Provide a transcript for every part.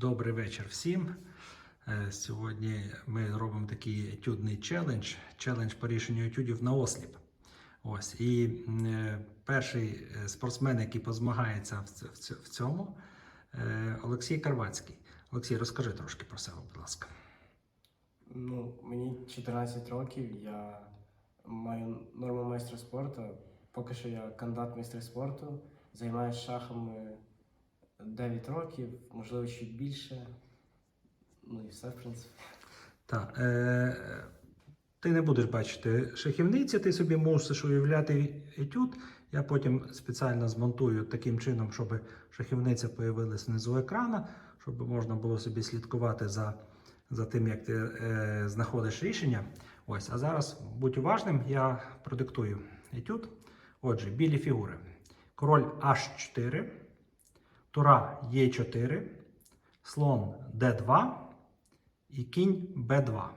Добрий вечір всім. Е, Сьогодні ми робимо такий етюдний челендж, челендж по рішенню етюдів на осліп. Ось і е, перший е, спортсмен, який позмагається в цьому, Олексій Карвацький. Олексій, розкажи трошки про себе, будь ласка. Ну, мені 14 років, я маю норму майстра спорту. Поки що я кандидат майстра спорту, займаюся шахами 9 років, можливо, чуть більше. Ну і все, в принципі. Так, е, ти не будеш бачити шахівниці, ти собі мусиш уявляти етюд. Я потім спеціально змонтую таким чином, щоб шахівниця появилась внизу екрана, щоб можна було собі слідкувати за, за тим, як ти е, знаходиш рішення. Ось, а зараз будь уважним, я продиктую етюд. Отже, білі фігури. Король H4, тура Е4, слон D2 і кінь Б2.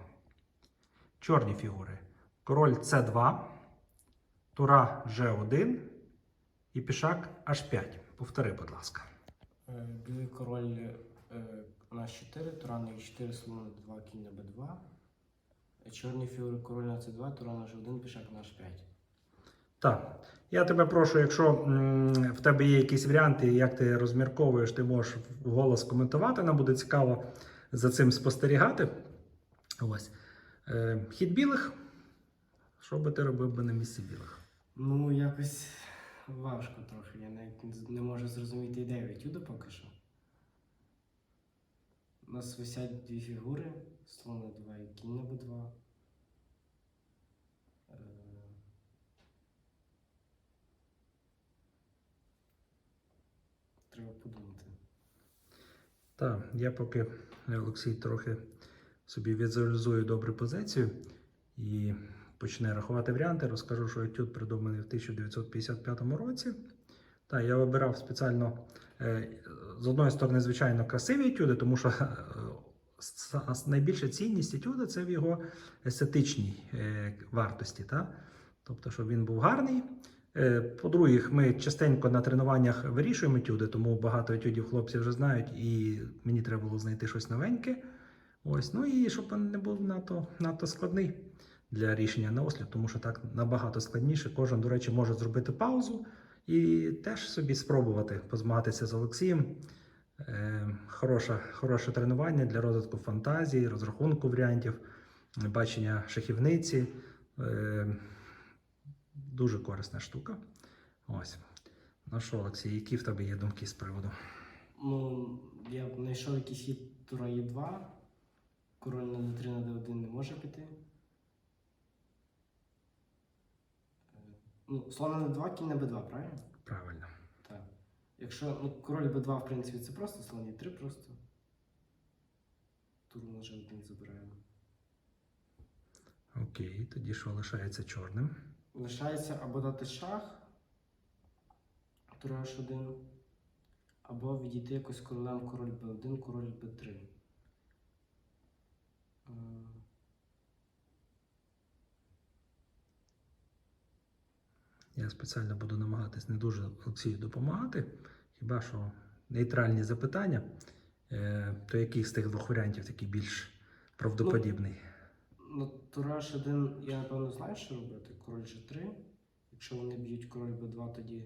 Чорні фігури. Король С2, тура Ж1 і пішак H5. Повтори, будь ласка. Е, Білий король е, на 4, тура на 4, слон на 2, кінь на Б2. Чорні фігури король на С2, тура на Ж1, пішак на H5. Так. Я тебе прошу, якщо в тебе є якісь варіанти, як ти розмірковуєш, ти можеш голос коментувати. Нам буде цікаво за цим спостерігати. Ось. Е, хід білих. Що би ти робив би на місці білих? Ну, якось важко трохи. Я навіть не можу зрозуміти ідею етюду поки що. У нас висять дві фігури: слон на 2 і кінь на Б2. Е, Треба подумати. Так, я поки Олексій трохи собі візуалізую добру позицію і почне рахувати варіанти. Розкажу, що етюд придуманий в 1955 році. Так, я вибирав спеціально е, з одної сторони, звичайно, красиві етюди, тому що е, найбільша цінність етюда це в його естетичній е, вартості. Та? Тобто, щоб він був гарний. Е, По-друге, ми частенько на тренуваннях вирішуємо етюди, тому багато етюдів хлопці вже знають, і мені треба було знайти щось новеньке. Ось, ну і щоб він не був надто, надто складний для рішення на осліп, тому що так набагато складніше. Кожен, до речі, може зробити паузу і теж собі спробувати позмагатися з Олексієм. Е, хороше, хороше тренування для розвитку фантазії, розрахунку варіантів, бачення шахівниці. Е, дуже корисна штука. Ось. Ну що, Олексій, які в тебе є думки з приводу? Ну, я знайшов якийсь хід тура Е2. Король на D3 на D1 не може піти. Е, Ну, слон на D2, кінь на B2, правильно? Правильно. Так. Якщо ну, король b2, в принципі, це просто слон e3 просто. Туру на G1 забираємо. Окей, тоді що лишається чорним? Лишається або дати шах, тура H1, або відійти якось королем король b1, король b3. Е, Я спеціально буду намагатись не дуже Олексію допомагати. Хіба що нейтральні запитання, Е, то який з тих двох варіантів такий більш правдоподібний? Ну, тура H1, я напевно знаю, що робити. Король G3. Якщо вони б'ють король b2, тоді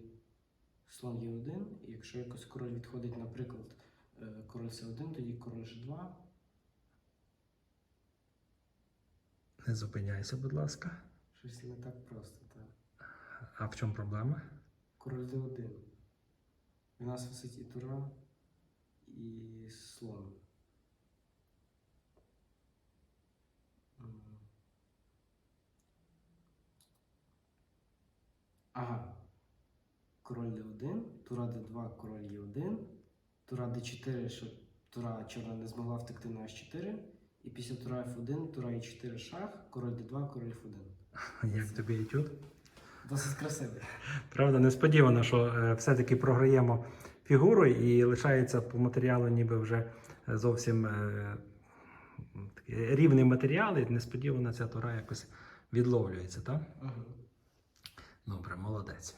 слон e1. І якщо якось король відходить, наприклад, е, король c1, тоді король G2. Не зупиняйся, будь ласка. Щось не так просто, так. А в чому проблема? Король d1. У нас висить і тура, і слон. Ага. Король d1, тура d2, король e1, тура d4, щоб тура чорна не змогла втекти на h4. І після тура f1, тура e4 шах, король d2, король f1. Як тобі етюд? Досить красивий. Правда, несподівано, що е, все-таки програємо фігуру і лишається по матеріалу ніби вже зовсім е, рівний матеріал, і несподівано ця тура якось відловлюється, так? Ага. Добре, молодець.